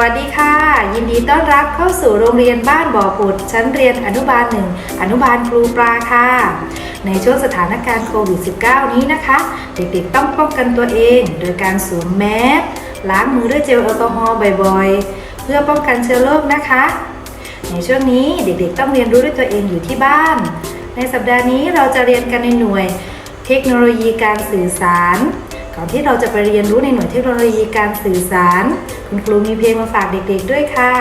วัสดีค่ะ ยินดีต้อนรับเข้าสู่โรงเรียนบ้านบ่อผุดชั้นเรียนอนุบาลหนึ่งอนุบาลครูปลาค่ะ ในช่วงสถานการณ์โควิด -19 นี้นะคะ เด็กๆต้องป้องกันตัวเอง โดยการสวมแมสล้างมือด้วยเจลแอลกอฮอล์บ่อยๆ เพื่อป้องกันเชื้อโรคนะคะ ในช่วงนี้เด็กๆ ต้องเรียนรู้ด้วยตัวเองอยู่ที่บ้าน ในสัปดาห์นี้เราจะเรียนกันในหน่วย เทคโนโลยีการสื่อสาร ก่อนที่เราจะไปเรียนรู้ในหน่วยเทคโนโลยีการสื่อสาร คุณครูมีเพลงมาฝากเด็กๆด้วยค่ะ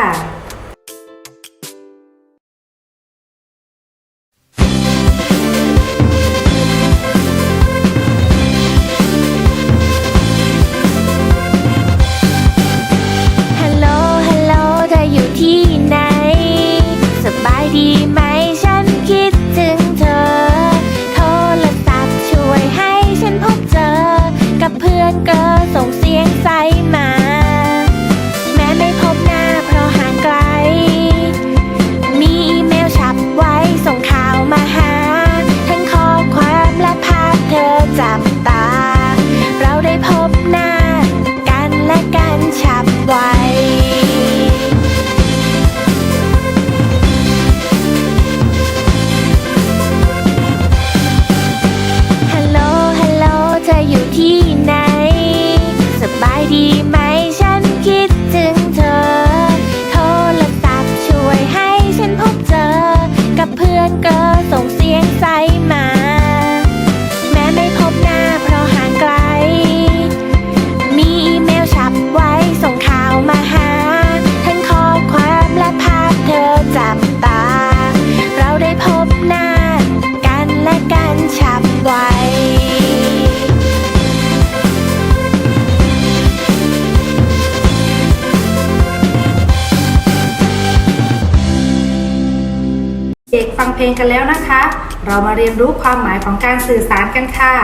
ฟังเพลงกันแล้วนะคะ เรามาเรียนรู้ความหมายของการสื่อสารกันค่ะ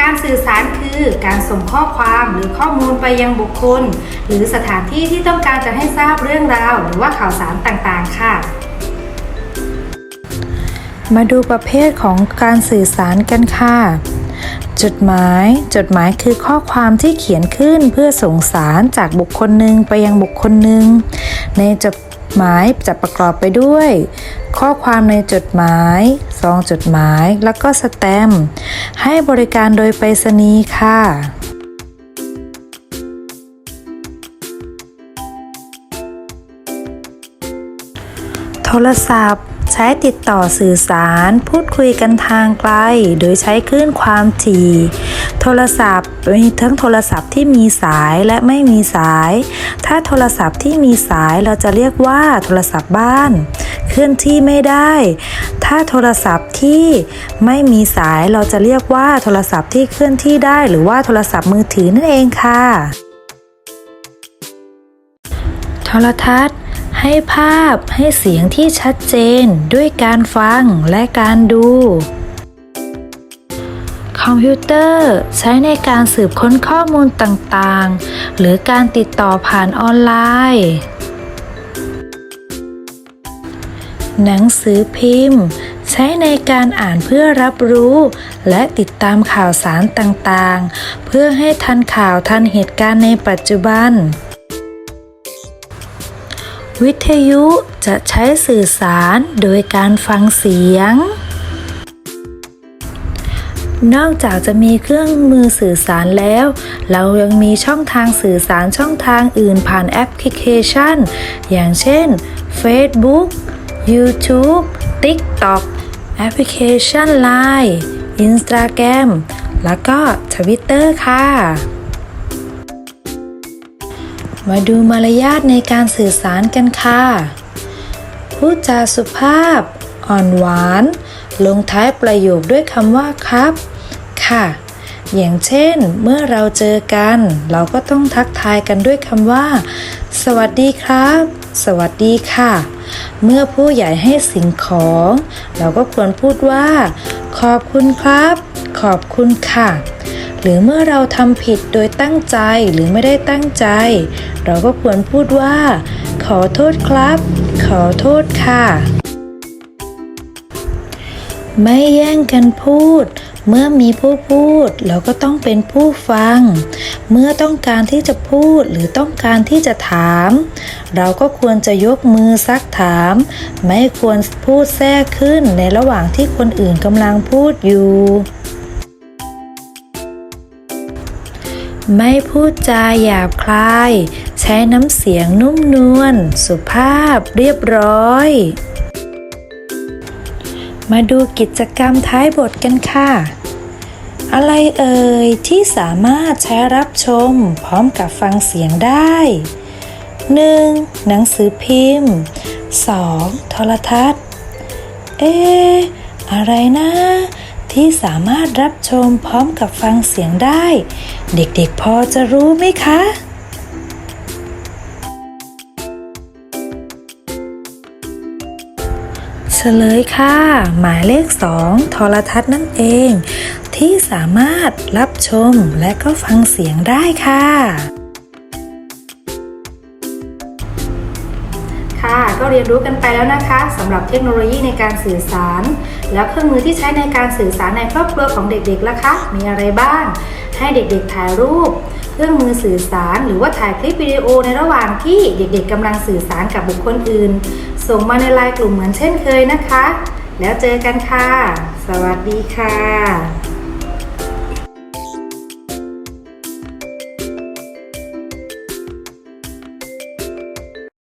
การสื่อสารคือการส่งข้อความหรือข้อมูลไปยังบุคคล หรือสถานที่ที่ต้องการจะให้ทราบเรื่องราว หรือว่าข่าวสารต่างๆ ค่ะ มาดูประเภทของการสื่อสารกันค่ะจดหมาย จดหมายคือข้อความที่เขียนขึ้นเพื่อส่งสารจากบุคคลหนึ่งไปยังบุคคลหนึ่งในจด หมายจะประกอบไปด้วย ข้อความในจดหมายซองจดหมาย แล้วก็สแตมป์ให้บริการโดยไปรษณีย์ค่ะโทรศัพท์ ใช้ติดต่อสื่อสาร พูดคุยกันทางไกล โดยใช้คลื่นความถี่ โทรศัพท์มีทั้งโทรศัพท์ที่มีสายและไม่มีสาย ถ้าโทรศัพท์ที่มีสายเราจะเรียกว่าโทรศัพท์บ้าน เคลื่อนที่ไม่ได้ ถ้าโทรศัพท์ที่ไม่มีสายเราจะเรียกว่าโทรศัพท์ที่เคลื่อนที่ได้ หรือว่าโทรศัพท์มือถือนั่นเองค่ะ โทรทัศน์ ให้ภาพให้เสียงที่ชัดเจนด้วยการฟังและการดู คอมพิวเตอร์ใช้ในการสืบค้นข้อมูลต่างๆ หรือการติดต่อผ่านออนไลน์ หนังสือพิมพ์ ใช้ในการอ่านเพื่อรับรู้ และติดตามข่าวสารต่างๆ เพื่อให้ทันข่าวทันเหตุการณ์ในปัจจุบัน วิทยุจะใช้สื่อสารโดยการฟังเสียง นอกจากจะมีเครื่องมือสื่อสารแล้ว เรายังมีช่องทางสื่อสารช่องทางอื่นผ่านแอปพลิเคชัน อย่างเช่น Facebook YouTube TikTok แอปพลิเคชัน Line Instagram แล้วก็ Twitter ค่ะ มาดูมารยาทในการสื่อสารกันค่ะ พูดจาสุภาพ อ่อนหวาน ลงท้ายประโยคด้วยคำว่าครับ ค่ะ อย่างเช่น เมื่อเราเจอกัน เราก็ต้องทักทายกันด้วยคำว่า สวัสดีครับ สวัสดีค่ะ เมื่อผู้ใหญ่ให้สิ่งของ เราก็ควรพูดว่า ขอบคุณครับ ขอบคุณค่ะ หรือเมื่อเราทำผิดโดยตั้งใจหรือไม่ได้ตั้งใจ เราก็ควรพูดว่า ขอโทษครับ ขอโทษค่ะ ไม่แย่งกันพูด เมื่อมีผู้พูด เราก็ต้องเป็นผู้ฟัง เมื่อต้องการที่จะพูดหรือต้องการที่จะถาม เราก็ควรจะยกมือซักถาม ไม่ควรพูดแทรกขึ้นในระหว่างที่คนอื่นกำลังพูดอยู่ ไม่พูดจาหยาบคลาย ใช้น้ำเสียงนุ่มนวลสุภาพเรียบร้อย มาดูกิจกรรมท้ายบทกันค่ะ อะไรเอ่ยที่สามารถใช้รับชมพร้อมกับฟังเสียงได้ 1. หนังสือพิมพ์ 2. โทรทัศน์ เอ๊อะไรนะ ที่สามารถรับชมพร้อมกับฟังเสียงได้ เด็กๆพอจะรู้ไหมคะเฉลยค่ะ หมายเลข 2 โทรทัศน์นั่นเอง ที่สามารถรับชมและก็ฟังเสียงได้ค่ะ เรียนรู้กันไปแล้วนะคะสำหรับเทคโนโลยีในการสื่อสาร แล้วเครื่องมือที่ใช้ในการสื่อสารในครอบครัวของเด็กๆล่ะคะมีอะไรบ้าง ให้เด็กๆถ่ายรูป เครื่องมือสื่อสาร หรือว่าถ่ายคลิปวิดีโอในระหว่างที่เด็กๆกำลังสื่อสารกับบุคคลอื่น ส่งมาในไลน์กลุ่มเหมือนเช่นเคยนะคะ แล้วเจอกันค่ะ สวัสดีค่ะ